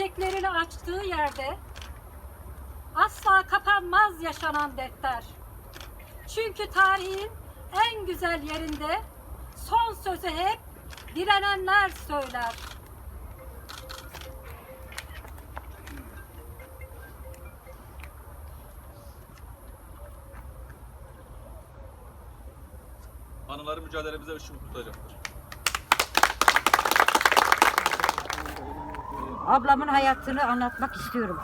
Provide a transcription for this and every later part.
çiçeklerini açtığı yerde asla kapanmaz yaşanan defter. Çünkü tarihin en güzel yerinde son sözü hep direnenler söyler. Anıları mücadelemize ışık tutacaktır. Ablamın hayatını anlatmak istiyorum.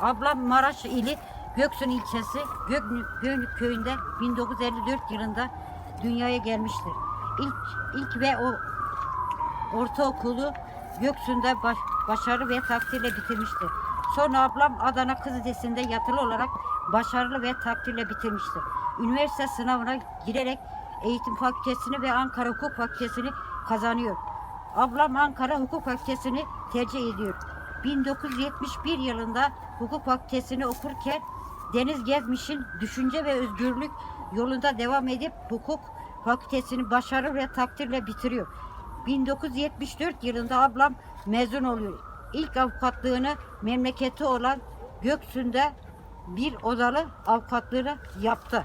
Ablam Maraş ili Göksun ilçesi Gök- Göynük köyünde 1954 yılında dünyaya gelmiştir. İlk, ilk ve o ortaokulu Göksun'da baş, başarı ve takdirle bitirmiştir. Sonra ablam Adana Kız Lisesi'nde yatılı olarak başarılı ve takdirle bitirmiştir. Üniversite sınavına girerek Eğitim Fakültesini ve Ankara Hukuk Fakültesini kazanıyor. Ablam Ankara Hukuk Fakültesini tercih ediyor. 1971 yılında hukuk fakültesini okurken Deniz Gezmiş'in düşünce ve özgürlük yolunda devam edip hukuk fakültesini başarı ve takdirle bitiriyor. 1974 yılında ablam mezun oluyor. İlk avukatlığını memleketi olan Göksu'nda bir odalı avukatlığını yaptı.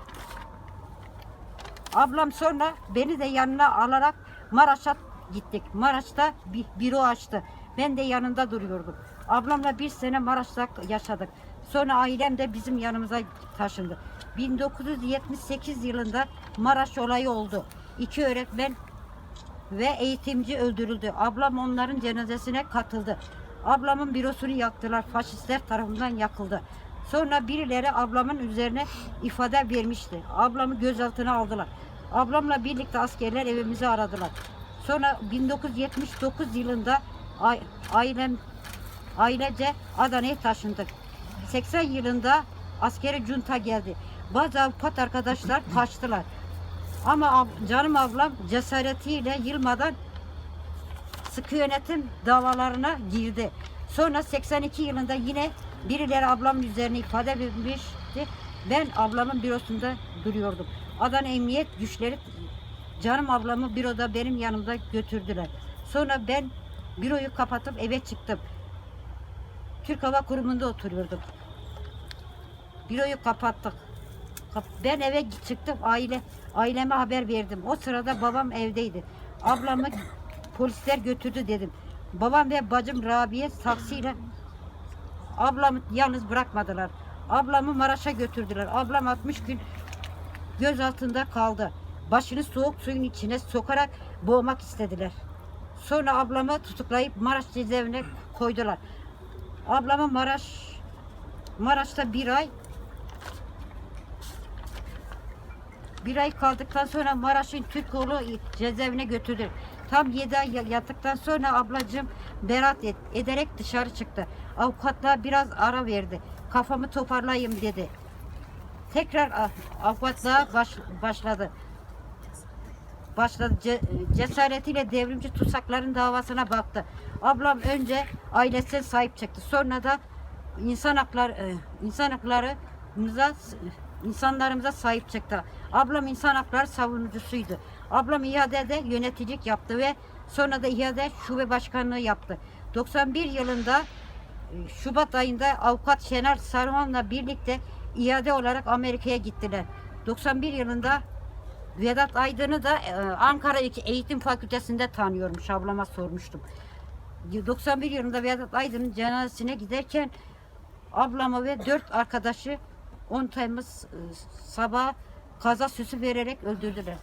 Ablam sonra beni de yanına alarak Maraş'a gittik. Maraş'ta bir büro açtı. Ben de yanında duruyordum. Ablamla bir sene Maraş'ta yaşadık. Sonra ailem de bizim yanımıza taşındı. 1978 yılında Maraş olayı oldu. İki öğretmen ve eğitimci öldürüldü. Ablam onların cenazesine katıldı. Ablamın bürosunu yaktılar. Faşistler tarafından yakıldı. Sonra birileri ablamın üzerine ifade vermişti. Ablamı gözaltına aldılar. Ablamla birlikte askerler evimizi aradılar. Sonra 1979 yılında ai- ailem ailece Adana'ya taşındık. 80 yılında askeri junta geldi. Bazı avukat arkadaşlar kaçtılar. Ama canım ablam cesaretiyle yılmadan sıkı yönetim davalarına girdi. Sonra 82 yılında yine birileri ablamın üzerine ifade vermişti. Ben ablamın bürosunda duruyordum. Adana Emniyet güçleri canım ablamı büroda benim yanımda götürdüler. Sonra ben büroyu kapatıp eve çıktım. Türk Hava Kurumu'nda oturuyordum. Büroyu kapattık. Kap- Ben eve çıktım aile aileme haber verdim. O sırada babam evdeydi. Ablamı polisler götürdü dedim. Babam ve bacım Rabiye taksiyle ablamı yalnız bırakmadılar. Ablamı Maraş'a götürdüler. Ablam 60 gün göz altında kaldı. Başını soğuk suyun içine sokarak boğmak istediler. Sonra ablamı tutuklayıp Maraş cezaevine koydular. Ablamı Maraş Maraş'ta bir ay bir ay kaldıktan sonra Maraş'ın Türkoğlu cezaevine götürdü. Tam 7 ay ya- yattıktan sonra ablacığım berat et, ederek dışarı çıktı. Avukatlığa biraz ara verdi. Kafamı toparlayayım dedi. Tekrar avukatlığa baş- başladı. Başladı. Ce- cesaretiyle devrimci tutsakların davasına baktı. Ablam önce ailesine sahip çıktı. Sonra da insan hakları e, insan haklarımıza insanlarımıza sahip çıktı. Ablam insan hakları savunucusuydu. Ablam İHA'de yöneticilik yaptı ve sonra da İHA'de şube başkanlığı yaptı. 91 yılında e, Şubat ayında avukat Şener Sarman'la birlikte iade olarak Amerika'ya gittiler. 91 yılında Vedat Aydın'ı da e, Ankara Eğitim Fakültesi'nde tanıyormuş. Ablama sormuştum. 91 yılında Vedat Aydın'ın cenazesine giderken ablamı ve dört arkadaşı 10 Temmuz e, sabah kaza süsü vererek öldürdüler.